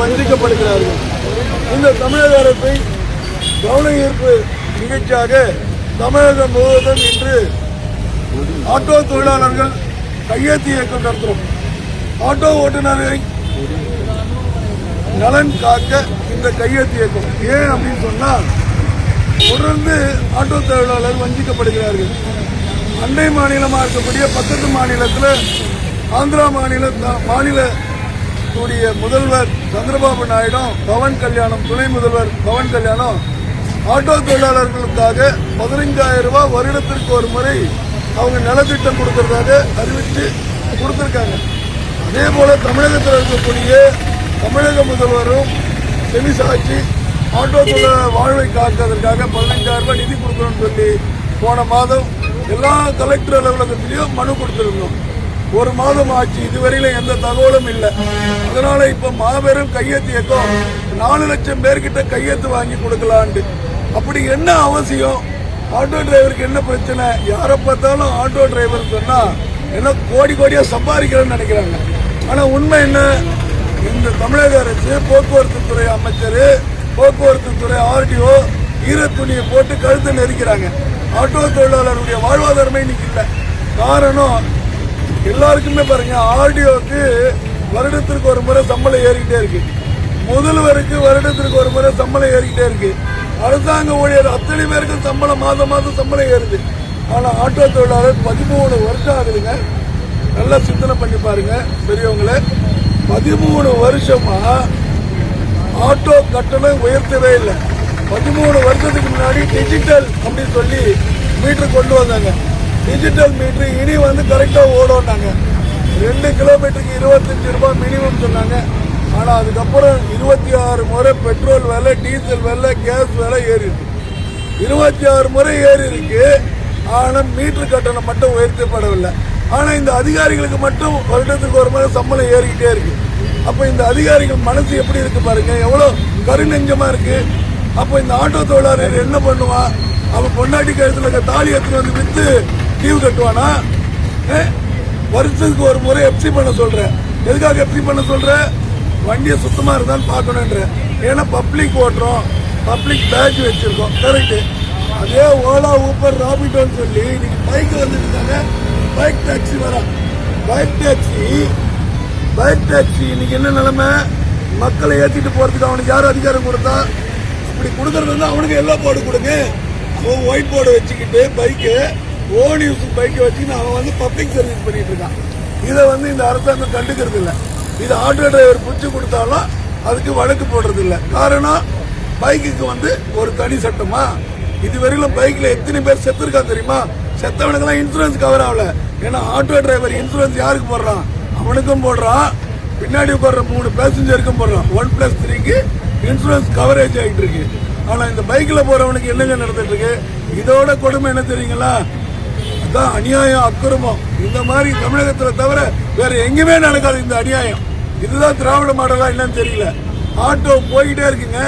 வஞ்சிக்கப்படுகிறார்கள் இந்த தமிழக அரசை கவன ஈர்ப்பு நிகழ்ச்சியாக தமிழகம் முழுவதும் இன்று ஆட்டோ தொழிலாளர்கள் கையெழுத்து இயக்கம் நடத்துகிறோம். ஆட்டோ ஓட்டுநரை நலன் காக்க இந்த கையெழுத்து இயக்கம். ஏன் அப்படின்னு சொன்னால் தொடர்ந்து ஆட்டோ தொழிலாளர் வஞ்சிக்கப்படுகிறார்கள். அண்டை மாநிலமாக இருக்கக்கூடிய பக்கத்து மாநிலத்தில் ஆந்திரா மாநில கூடிய முதல்வர் சந்திரபாபு நாயுடும் பவன் கல்யாணம் துணை முதல்வர் பவன் கல்யாணம். ஆட்டோ தொழிலாளர்களுக்காக பதினைஞ்சாயிரம் ரூபாய் வருடத்திற்கு ஒரு முறை அவங்க நலத்திட்டம் கொடுக்கறதாக அறிவித்து கொடுத்துருக்காங்க. அதே போல தமிழகத்தில் இருக்கக்கூடிய தமிழக முதல்வரும் செமிசாட்சி ஆட்டோ தொழிலாளர் வாழ்வை காக்கிறதுக்காக பதினைஞ்சாயிரம் ரூபாய் நிதி கொடுக்கணும்னு சொல்லி போன மாதம் எல்லா கலெக்டர் அலுவலகத்திலையும் மனு கொடுத்துருந்தோம். ஒரு மாதம் ஆச்சு. இதுவரையில எந்த தகவலும் இல்லை. அதனால இப்ப மாபெரும் கையெழுத்து இயக்கம் நாலு லட்சம் பேர்கிட்ட கையெழுத்து வாங்கி கொடுக்கலான்ட்டு. அப்படி என்ன அவசியம்? ஆட்டோ டிரைவருக்கு என்ன பிரச்சனை? யாரை பார்த்தாலும் ஆட்டோ டிரைவர் சொன்னா என்ன கோடி கோடியா சம்பாதிக்கிறேன்னு நினைக்கிறாங்க. ஆனா உண்மை என்ன? இந்த தமிழக அரசு போக்குவரத்து துறை அமைச்சர் போக்குவரத்து துறை ஆர்டிஓ ஈரத்துணியை போட்டு கழுத்து நெரிக்கிறாங்க. ஆட்டோ தொழிலாளருடைய வாழ்வாதாரமே இன்னைக்கு இல்லை. காரணம் எல்லாருக்குமே பாருங்க ஆர்டிஓக்கு வருடத்திற்கு ஒரு முறை சம்பளம் ஏறிக்கிட்டே இருக்கு. முதல்வருக்கு வருடத்திற்கு ஒரு முறை சம்பளம் ஏறிக்கிட்டே இருக்கு. அரசாங்க ஊழியர் அத்தனை பேருக்கும் சம்பளம் மாதம் மாதம் சம்பளம் ஏறுது. ஆனா ஆட்டோ தொழிலாளர் பதிமூணு வருஷம் ஆகுதுங்க. நல்லா சிந்தனை பண்ணி பாருங்க பெரியவங்களே. பதிமூணு வருஷமா ஆட்டோ கட்டணம் உயர்த்தவே இல்லை. பதிமூணு வருஷத்துக்கு முன்னாடி டிஜிட்டல் அப்படின்னு சொல்லி மீட்டர் கொண்டு வந்தாங்க. டிஜிட்டல் மீட்ரு இனி வந்து கரெக்டாக ஓடோன்னாங்க ரெண்டு கிலோமீட்டருக்கு இருபத்தஞ்சு ரூபாய் மினிமம் சொன்னாங்க. ஆனால் அதுக்கப்புறம் இருபத்தி ஆறு முறை பெட்ரோல் விலை டீசல் விலை கேஸ் விலை ஏறிடுது இருபத்தி ஆறு முறை ஏறி இருக்கு ஆனால் மீட்டர் கட்டணம் மட்டும் உயர்த்தப்படவில்லை. ஆனால் இந்த அதிகாரிகளுக்கு மட்டும் வருடத்துக்கு ஒரு முறை சம்பளம் ஏறிக்கிட்டே இருக்கு. அப்போ இந்த அதிகாரிகள் மனசு எப்படி இருக்கு பாருங்க. எவ்வளோ கருநெஞ்சமாக இருக்கு. அப்போ இந்த ஆட்டோ தொழிலாளர் என்ன பண்ணுவான்? அவன் பொண்டாட்டி கழுத்துல தாலி எடுத்துட்டு வந்து விற்று லீவு கட்டுவானா? வருஷத்துக்கு ஒரு முறை எப்சி பண்ண சொல்றேன் எதுக்காக எப்சி பண்ண சொல்கிறேன் வண்டியை சுத்தமா இருந்தான்னு பார்க்கணுன்ற ஏன்னா பப்ளிக் ஓட்டுறோம். பப்ளிக் பேட்ச் வச்சிருக்கோம். கரெக்ட் அதே ஓலா ஊப்பர் ராபிட்டோன்னு சொல்லி இன்னைக்கு பைக் வந்துருக்காங்க. பைக் டாக்ஸி வர பைக் டாக்ஸி பைக் டாக்ஸி இன்னைக்கு என்ன நிலைமை? மக்களை ஏற்றிட்டு போறதுக்கு அவனுக்கு யார் அதிகாரம் கொடுத்தா? அப்படி கொடுக்கறது வந்து அவனுக்கு எல்லா போர்டு கொடுங்க. ஒயிட் போர்டு வச்சுக்கிட்டு பைக்கு ஓன் யூஸ் பைக்கை வச்சுக்கின்னு அவன் வந்து பப்ளிக் சர்வீஸ் பண்ணிட்டு இருக்கான். இதை வந்து இந்த அரசாங்கம் கண்டுக்கிறது இல்லை. இது ஆட்டோ டிரைவர் பிடிச்சி கொடுத்தாலும் அதுக்கு வழக்கு போடுறது இல்லை. காரணம் பைக்குக்கு வந்து ஒரு தனி சட்டமா? இதுவரையிலும் பைக்ல எத்தனை பேர் செத்துருக்கான் தெரியுமா? செத்தவனுக்கெல்லாம் இன்சூரன்ஸ் கவர் ஆகல. ஏன்னா ஆட்டோ டிரைவர் இன்சூரன்ஸ் யாருக்கு போடுறான்? அவனுக்கும் போடுறான். பின்னாடி உட்கார்ற மூணு பேசஞ்சருக்கும் போடுறான். ஒன் பிளஸ் த்ரீக்கு இன்சூரன்ஸ் கவரேஜ் ஆகிட்டு இருக்கு. ஆனால் இந்த பைக்கில் போகிறவனுக்கு என்னங்க நடந்துட்டு இருக்கு? இதோட கொடுமை என்ன தெரியுங்களா? தான் அநியாயம் அக்கிரமம். இந்த மாதிரி தமிழகத்தில் தவிர வேற எங்கேயுமே நடக்காது இந்த அநியாயம். இதுதான் திராவிட மாடலா என்னன்னு தெரியல. ஆட்டோ போய்கிட்டே இருக்குங்க.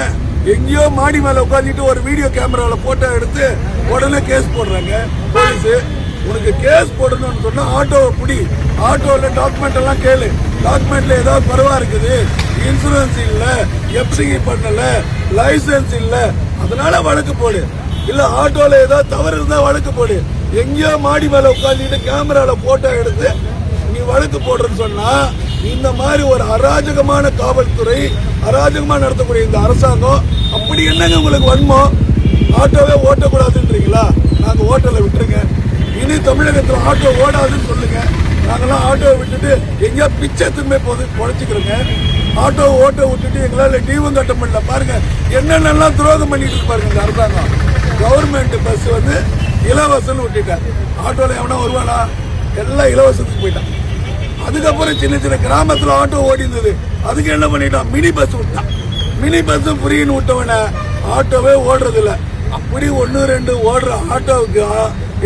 எங்கேயோ மாடி மேலே உட்காந்துட்டு ஒரு வீடியோ கேமராவில் போட்டோ எடுத்து உடனே கேஸ் போடுறாங்க. போலீஸு உனக்கு கேஸ் போடணும்னு சொன்னால் ஆட்டோவை பிடி. ஆட்டோவில் டாக்குமெண்ட் எல்லாம் கேளு. டாக்குமெண்ட்ல ஏதாவது குறைவா இருக்குது. இன்சூரன்ஸ் இல்லை எஃப்சிஇ பண்ணல லைசன்ஸ் இல்லை. அதனால வழக்கு போடு. இல்ல ஆட்டோல ஏதாவது தவறு இருந்தா வழக்கு போடு. எங்கேயோ மாடி மேல உட்காந்துட்டு கேமரால போட்டோ எடுத்து நீ வழக்கு போடுறன்னு சொன்னா இந்த மாதிரி ஒரு அராஜகமான காவல்துறை அராஜகமா நடத்தக்கூடிய இந்த அரசாங்கம் அப்படி என்னங்க உங்களுக்கு வன்மோ ஆட்டோவே ஓட்டக்கூடாதுன்றீங்களா? நாங்க ஓட்டலை விட்டுருங்க. இனி தமிழகத்துல ஆட்டோ ஓடாதுன்னு சொல்லுங்க. நாங்கெல்லாம் ஆட்டோவை விட்டுட்டு எங்கேயா பிச்சை திரும்ப போது பொழைச்சிக்கிறோங்க. ஆட்டோ ஓட்டோ விட்டுட்டு எங்களால டீவும் கட்ட முடியல. பாருங்க என்னென்னலாம் துரோகம் பண்ணிட்டு இருக்கு பாருங்க இந்த அரசாங்கம். கவர்மெண்ட் பஸ் வந்து இலவசம்னு விட்டுட்டார். ஆட்டோவில் எவனா வருவானா? எல்லாம் இலவசத்துக்கு போயிட்டான். அதுக்கப்புறம் சின்ன சின்ன கிராமத்தில் ஆட்டோ ஓடி இருந்தது அதுக்கு என்ன பண்ணிட்டான்? மினி பஸ் விட்டான். மினி பஸ்ஸும் ஃப்ரீன்னு விட்டவன ஆட்டோவே ஓடுறதில்ல. அப்படி ஒன்று ரெண்டு ஓடுற ஆட்டோவுக்கு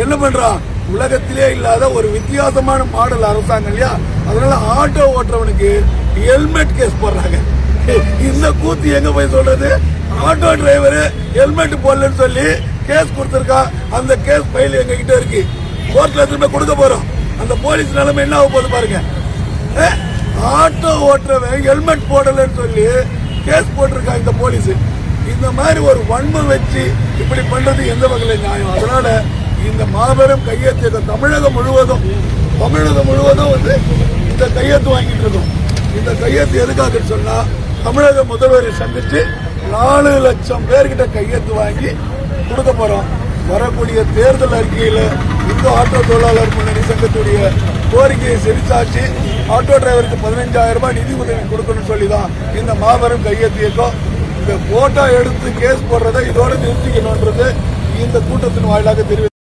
என்ன பண்ணுறான் உலகத்திலே இல்லாத ஒரு வித்தியாசமான மாடல் அரசாங்கம் இல்லையா? அதனால ஆட்டோ ஓட்டுறவனுக்கு ஹெல்மெட் கேஸ் போடுறாங்க. இந்த கூத்து எங்க போய் சொல்றது? ஆட்டோ டிரைவரு ஹெல்மெட் போடலன்னு சொல்லி கேஸ் கொடுத்துருக்கா. அந்த கேஸ் ஃபைல் எங்க கிட்ட இருக்கு கோர்ட்ல திரும்ப கொடுக்க போறோம். அந்த போலீஸ் நிலைமை என்ன ஆக போகுது பாருங்க. ஆட்டோ ஓட்டுறவன் ஹெல்மெட் போடலன்னு சொல்லி கேஸ் போட்டிருக்கான் இந்த போலீஸ் இந்த மாதிரி ஒரு வன்மை வச்சு இப்படி பண்றது எந்த வகையில நியாயம்? அதனால இந்த மாபெரும் கையெழுத்து தமிழகம் முழுவதும் தமிழகம் முழுவதும் வந்து இந்த கையெழுத்து வாங்கிட்டு இருக்கோம். இந்த கையெழுத்து எதுக்காக சொன்னா தமிழக முதல்வரை சந்திச்சு நாலு லட்சம் பேர்கிட்ட கையெழுத்து வாங்கி கொடுக்க போறோம். வரக்கூடிய தேர்தல் அறிக்கையில் இந்து ஆட்டோ தொழிலாளர் முன்னணி சங்கத்துடைய கோரிக்கையை செவிச்சாச்சு ஆட்டோ டிரைவருக்கு பதினஞ்சாயிரம் ரூபாய் நிதி உதவி கொடுக்கணும்னு சொல்லி தான் இந்த மாபெரும் கையெழுத்து இயக்கம். இந்த போட்டோ எடுத்து கேஸ் போடுறதை இதோட நிறுத்திக்கணும்ன்றது இந்த கூட்டத்தின் வாயிலாக தெரிவித்து